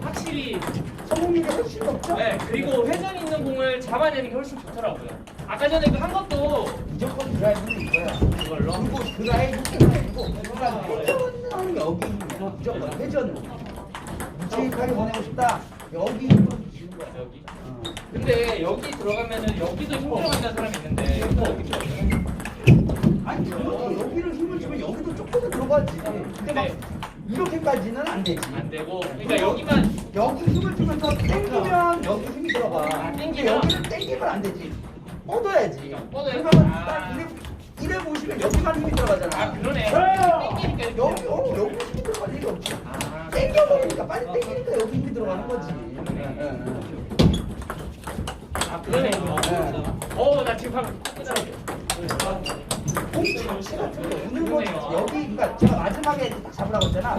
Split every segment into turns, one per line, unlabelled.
확실히
성공률이 훨씬 높죠?
네 그리고 회전 있는 공을 잡아내는 게 훨씬 좋더라고요. 아까 전에 그 한 것도
무조건 드라이브는 이거야.
이걸로
그리고 드라이브 드라이브 그러니까 회전은 여기 무조건 회전으로 무지하게 보내고 싶다 여기 또 주는 거야
여기.
어.
근데 여기 들어가면은 여기도 힘 들어 간다는 사람이 있는데 이거 어떻게 들어가요?
아니 그렇죠 여기를 힘을 주면 여기도 조금 더 들어가지 근데 막
네.
이렇게까지는 안 되지
안 되고 그러니까 여기만
여기 힘을 주면서 땡기면 여기 힘이 들어가
아,
근데
땡기면?
여기는 땡기면 안 되지 뻗어야지
뻗어야
그러면
아.
딱 이래, 이래 보시면 여기만 힘이 들어가잖아
아 그러네.
어.
땡기니까 이렇게
여기 어. 여기 힘이 들어갈 리가 없지
아.
땡겨 먹으니까 빨리 땡기니까 여기 힘이 들어가는 거지 예, 예.
아 그러네요. 어나 지금 방금
공 자체 같은 거 우는 거. 여기 그러니까 제가 마지막에 딱 잡으라고 했잖아.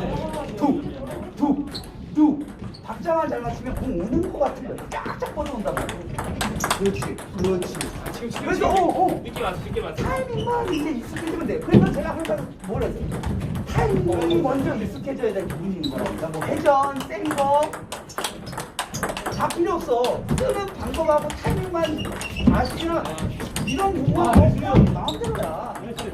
툭툭툭 박자만 잘 맞추면 공 우는 거 같은 거 쫙쫙 뻗어온단 말이야 그렇지 그렇지.
아, 지금 지금
그래서
지금.
어, 어.
느낌 왔어 느낌 왔어.
타이밍만 이제 익숙해지면 돼 그래서 제가 항상 뭘 했어요? 타이밍이 먼저 익숙해져야 될 부분인 거야 그러니까 뭐 회전 센 거. 다 필요 없어. 쓰는 방법하고 타이밍만 아시면 이런 공은 그냥 마음대로 야 그렇지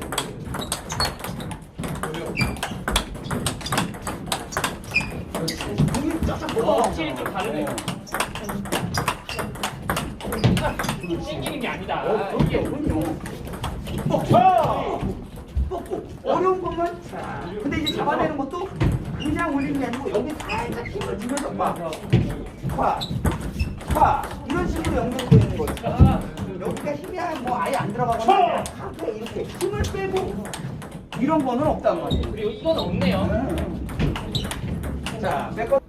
공이 쫙쫙
어,
뻗어
다르네요. 튕기는 게 아니다.
어,
이게
그럼요, 그럼요. 뻗고, 뻗고. 어려운 것만. 근데 이제 잡아내는 것도 그냥 올리는 게 아니고 여기 살짝 힘을 주면서 막, 파, 파 이런 식으로 연결되는.
아,
여기가 힘이 뭐 아예 안 들어가거나 이렇게 이렇게 힘을 빼고 이런 거는 없단 말이에요.
그리고 이건 없네요.
자, 메꿔.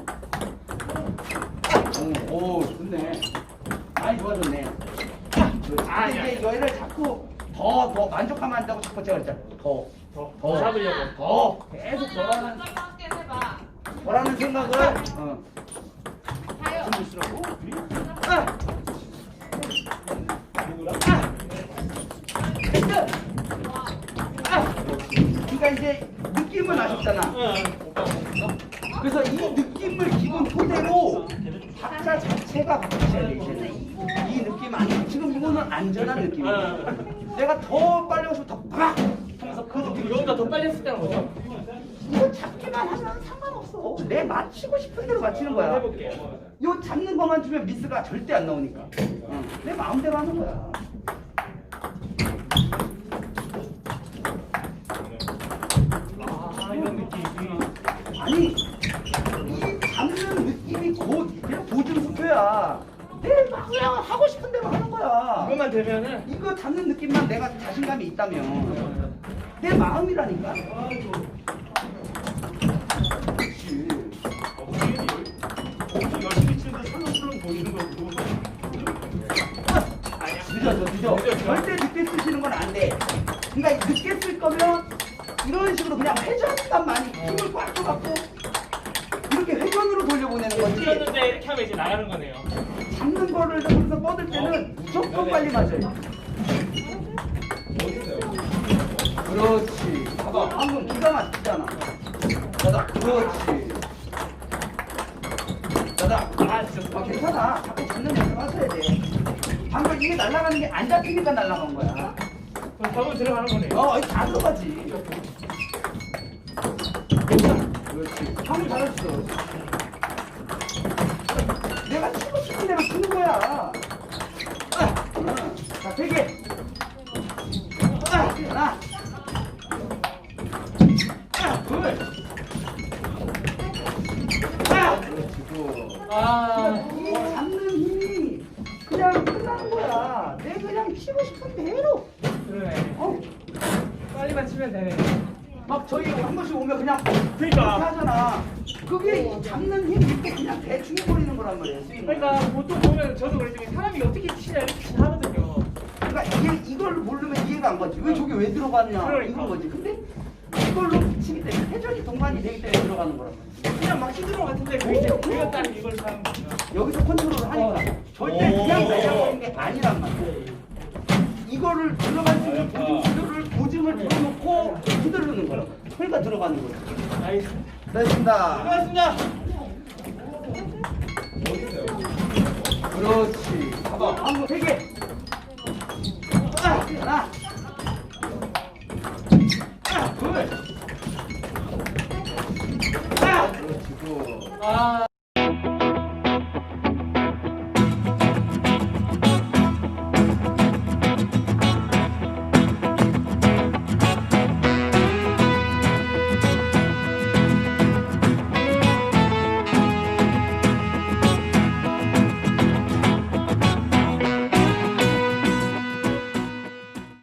오, 오, 좋네. 많이 좋아졌네.
아.
이제 얘를 자꾸 더, 더 만족하면 안 되고 자꾸 제가 그랬잖아. 더,
더, 더 잡으려고.
더, 계속 더라는, 더라는 생각을, 어. 좀 있으라고. 아! 아! 됐어! 아! 그러니까 이제 느낌을 아셨잖아. 그래서 이 느낌을 기본 토대로 박자 돼 이제 이 느낌 안 지금 이거는 안전한 느낌이야 내가 더 빨리 싶으면 더빡 하면서 그 느낌.
여기가 더 빨리 했을 때는 거죠?
이거 잡기만 하면 상관없어. 내 맞추고 싶은 대로 맞추는 거야.
해볼게요.
요 잡는 것만 주면 미스가 절대 안 나오니까. 응. 내 마음대로 하는 거야
아, 이런 느낌.
아니 이 잡는 느낌이 곧 그냥 보증수표야 내가 그냥 하고 싶은 대로 하는 거야
이것만 되면은
이거 잡는 느낌만 내가 자신감이 있다면 내 마음이라니까. 그렇지.
열심히 치는데 설렁설렁 보이는 거고
늦었어, 늦어. 절대 늦게 쓰시는 건 안 돼. 그러니까 늦게 쓸 거면 이런 식으로 그냥 회전만 많이 힘을 꽉 줘갖고 이렇게 회전으로 돌려보내는 거지.
틀렸는데 이렇게 하면 이제 나가는 거네요.
잡는 거를 여기서 뻗을 때는 무조건 빨리 맞아요. 그렇지. 봐봐, 방금 기가 막히잖아. 자다, 그렇지. 자다.
아, 진짜.
아, 괜찮아. 자꾸 잡는 연습 하셔야 돼. 방금 이게 날아가는 게 안 잡히니까 날아간 거야.
그럼 방금 들어가는 거네요.
어, 이거 다 들어가지. 괜찮아. 그렇지. 방금 잘했어. 내가 치고 싶은 대로 치는 거야. 아, 응. 자. 아, 하나. 아, 둘. 아.
아,
이 잡는 힘이 그냥 끝나는 거야. 내 그냥 치고 싶은 대로.
그러네.
어?
빨리만 치면 되네.
막 저희 한 번씩 오면 그냥
그러니까.
이렇게 하잖아. 그게 잡는 힘 있고 그냥 대충 버리는 거란 말이에요. 스윙을.
그러니까 보통 보면 저도 그랬지만 사람이 어떻게 치냐 이렇게 하거든요.
그러니까 이게 이걸 모르면 이해가 안 가지. 왜 저게 왜 들어갔냐
그러니까.
이건 거지. 근데 이걸로 치기 때문에 회전이 동반이 되기 때문에 들어가는 거란 말이야.
그냥 막 휘두른 것 같은데 그 이제 우리가 딱 이걸 사는 거야.
여기서 컨트롤을 하니까 절대
오.
그냥 날려버리는 게 아니란 말이야. 이거를 들어갈 수 있는 보증 구조를 보증을 들어놓고 휘두르는 거라고. 그러니까 들어가는 거야.
알겠습니다.
됐습니다.
고맙습니다.
그렇지. 한번 세 개. 아, 하나. 아, 둘. 아, 그렇지. 굿.
아